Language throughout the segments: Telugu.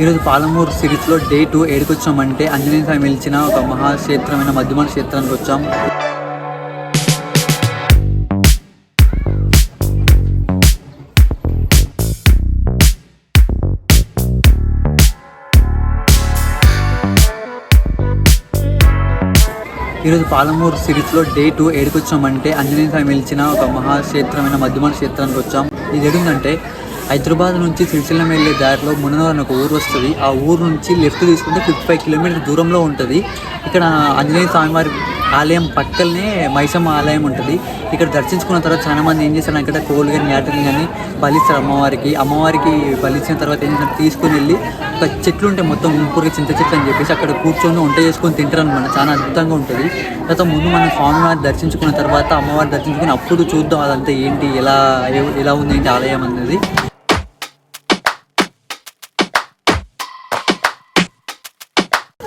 ఈరోజు పాలమూరు సిరీస్లో డే టూ ఏడుకు వచ్చామంటే ఆంజనేయ స్వామి వెలిచిన ఒక మహాక్షేత్రమైన మధ్యమాన క్షేత్రానికి వచ్చాం. ఈరోజు పాలమూరు సిరీస్లో డే టూ ఏడుకు వచ్చామంటే ఆంజనేయ స్వామి వెలిచిన ఒక మహాక్షేత్రమైన మధ్యమాన క్షేత్రానికి వచ్చాం. ఇది ఎడుందంటే హైదరాబాద్ నుంచి శ్రీశైలం వెళ్ళే దారిలో ముననూరు అని ఒక ఊరు వస్తుంది. ఆ ఊరు నుంచి లెఫ్ట్ తీసుకుంటే ఫిఫ్టీ ఫైవ్ కిలోమీటర్ దూరంలో ఉంటుంది. ఇక్కడ ఆంజనేయ స్వామివారి ఆలయం పక్కనే మైసమ్మ ఆలయం ఉంటుంది. ఇక్కడ దర్శించుకున్న తర్వాత చాలా మంది ఏం చేస్తారు ఇక్కడ కోళ్ళు కానీ యాటలు కానీ బలిస్తారు అమ్మవారికి. అమ్మవారికి బలిచ్చిన తర్వాత ఏం చేస్తారు? తీసుకుని వెళ్ళి ఒక చెట్లు ఉంటాయి మొత్తం గుంపురుగా చింత చెట్లు అని చెప్పేసి అక్కడ కూర్చొని వంట చేసుకొని తింటారు అనమాట చాలా అద్భుతంగా ఉంటుంది. తర్వాత ముందు మనం స్వామివారి దర్శించుకున్న తర్వాత అమ్మవారి దర్శించుకుని అప్పుడు చూద్దాం అదంతా ఏంటి ఎలా ఎలా ఉంది ఏంటి ఆలయం అనేది.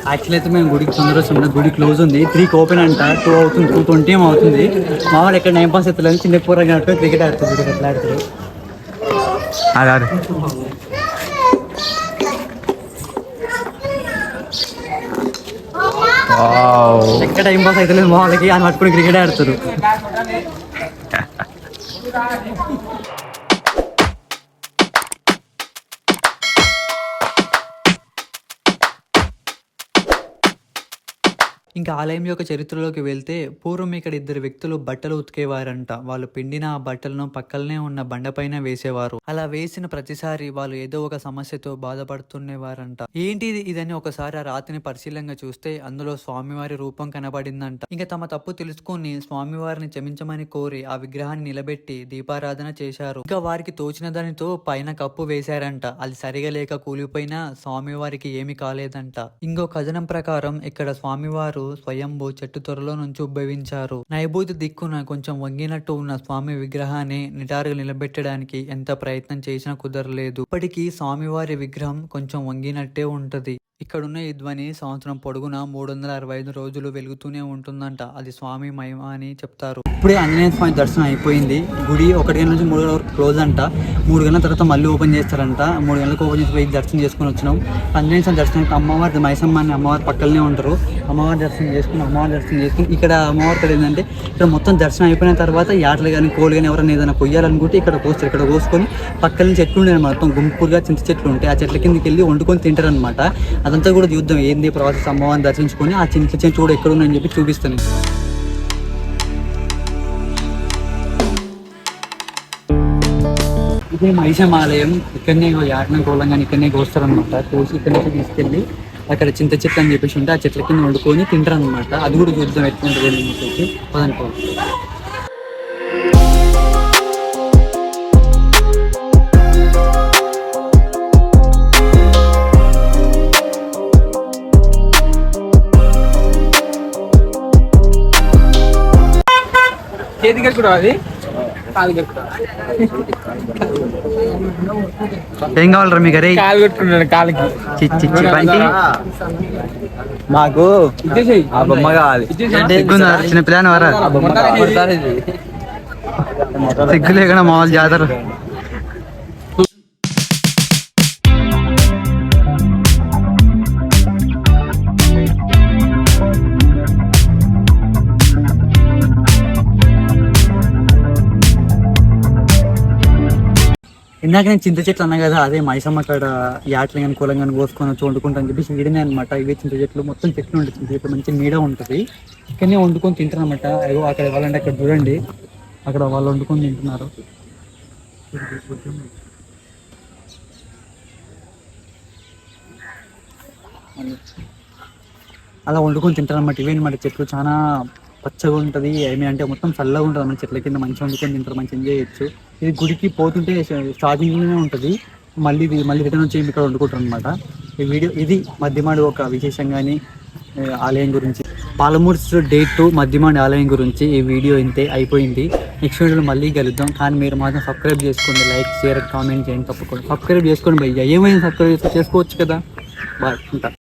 యాక్చువల్ అయితే మేము గుడికి తొందరగా వస్తున్నాం గుడి క్లోజ్ ఉంది. త్రీకి ఓపెన్ అంట. టూ అవుతుంది. టూ ట్వంటీ ఏమో అవుతుంది. మావాడు ఎక్కడ టైం పాస్ అవుతుంది చిన్న పూర్వంగా ఆడుతుంది క్రికెట్ ఆడుతుంది క్రికెట్ ఎట్లా ఆడుతుంది ఎక్కడ టైం పాస్ అవుతలేదు మా వాళ్ళకి. అని పట్టుకుని క్రికెట్ ఆడుతారు. ఇంకా ఆలయం యొక్క చరిత్రలోకి వెళ్తే పూర్వం ఇక్కడ ఇద్దరు వ్యక్తులు బట్టలు ఉతికేవారంట. వాళ్ళు పిండిన ఆ బట్టలను పక్కలనే ఉన్న బండపైన వేసేవారు. అలా వేసిన ప్రతిసారి వాళ్ళు ఏదో ఒక సమస్యతో బాధపడుతుండేవారంట. ఏంటిది ఇదని ఒకసారి ఆ రాతిని పరిశీలంగా చూస్తే అందులో స్వామివారి రూపం కనబడిందంట. ఇంకా తమ తప్పు తెలుసుకొని స్వామివారిని క్షమించమని కోరి ఆ విగ్రహాన్ని నిలబెట్టి దీపారాధన చేశారు. ఇంకా వారికి తోచిన దానితో పైన కప్పు వేశారంట. అది సరిగా లేక కూలిపోయినా స్వామివారికి ఏమి కాలేదంట. ఇంకో కథనం ప్రకారం ఇక్కడ స్వామివారు స్వయంభూ చెట్టు త్వరలో నుంచి ఉద్భవించారు. నైబూతి దిక్కున కొంచెం వంగినట్టు ఉన్న స్వామి విగ్రహాన్ని నిటారుగా నిలబెట్టడానికి ఎంత ప్రయత్నం చేసినా కుదరలేదు. ఇప్పటికీ స్వామివారి విగ్రహం కొంచెం వంగినట్టే ఉంటది. ఇక్కడున్న ఈ ధ్వని సంవత్సరం పొడుగున మూడు వందల అరవై ఐదు రోజులు వెలుగుతూనే ఉంటుందంట. అది స్వామి మహిమ అని చెప్తారు. ఇప్పుడే ఆంజనేయ స్వామి దర్శనం అయిపోయింది. గుడి ఒకటి నుంచి మూడు వరకు క్లోజ్ అంట. మూడు గంటల తర్వాత మళ్ళీ ఓపెన్ చేస్తారంట. మూడు గంటలకు ఓపెన్ చేసి పోయి దర్శనం చేసుకుని వచ్చినాం. ఆంజనేయ సార్ దర్శనం అమ్మవారి మైసమ్మ అని అమ్మవారి పక్కనే ఉంటారు. అమ్మవారి దర్శనం చేసుకుని అమ్మవారి దర్శనం చేసుకుని ఇక్కడ అమ్మవారి ఇక్కడ ఏంటంటే ఇక్కడ మొత్తం దర్శనం అయిపోయిన తర్వాత యాటలు కానీ కోళ్ళు కానీ ఎవరైనా ఏదైనా కొయ్యాలనుకుంటే ఇక్కడ కోస్తారు ఇక్కడ కోసుకొని పక్కన చెట్లు ఉంటాయి మొత్తం గుంపుగా చింత చెట్లు ఉంటాయి. ఆ చెట్ల కిందకి వెళ్ళి వండుకొని తింటారనమాట అదంతా కూడా చూద్దాం. ఏంది ప్రాసెస్? అమ్మవారిని దర్శించుకొని ఆ చింత చెట్టు కూడా ఎక్కడ ఉందని చెప్పి చూపిస్తాను. ఇది మైసమ్ ఆలయం ఇక్కడనే యాటన కోలం కానీ ఇక్కడనే కోస్తారనమాట కోసి ఇక్కడ నుంచి తీసుకెళ్ళి అక్కడ చింత చెట్లు అని చెప్పేసి ఉంటే ఆ చెట్ల కింద వండుకొని తింటారు అనమాట అది కూడా చూద్దాం ఎట్లా ఉంటుంది చెప్పేసి పదండి పోదాం. చేతికి అది? ఏం కావాలరా మీకు అరే కాలు కట్టుకున్నాడు కాలుకి. చి- చి- చి- బంటి. మాకు ఆ బొమ్మ కావాలి. సిగ్గుందా? చిన్న పిల్లని వరా సిగ్గు లేకుండా మామూలు జాతర. ఇందాక నేను చింత చెట్లు అన్నా కదా అదే మైసమ్మ అక్కడ యాట్లు కానీ కూలం కానీ కోసుకొని వచ్చి వండుకుంటా అని చెప్పేసి ఈడనే అనమాట ఇవే చింత చెట్లు మొత్తం చెట్లు ఉంటాయి చింత చెట్లు మంచి నీడ ఉంటుంది. కానీ వండుకొని తింటారు అనమాట అయ్యో అక్కడ ఇవ్వాలంటే అక్కడ చూడండి. అక్కడ వాళ్ళు వండుకొని తింటున్నారు. అలా వండుకొని తింటారు అనమాట ఇవే అనమాట చెట్లు. చాలా పచ్చగా ఉంటుంది. ఏమి అంటే మొత్తం చల్లగా ఉంటుంది మన చెట్ల కింద మంచిగా వండుకొని తింటారు మంచిగా ఎంజాయ్ చేయొచ్చు. ఇది గుడికి పోతుంటే స్టార్టింగ్లోనే ఉంటుంది. మళ్ళీ ఇది మళ్ళీ రిటర్న్ వచ్చి ఇక్కడ వండుకుంటారు అనమాట ఈ వీడియో ఇది మధ్యమాడి ఒక విశేషంగాని ఆలయం గురించి. పాలమూరు డే టూ మధ్యమాడి ఆలయం గురించి ఈ వీడియో ఇంతే అయిపోయింది. నెక్స్ట్ వీడియోలో మళ్ళీ కలుద్దాం. కానీ మీరు మాత్రం సబ్స్క్రైబ్ చేసుకోండి లైక్ షేర్ కామెంట్ చేయండి తప్పకుండా. సబ్స్క్రైబ్ చేసుకోండి భయ్య. ఏమైనా సబ్స్క్రైబ్ చేసుకోవచ్చు కదా? బాయ్ ఉంటా.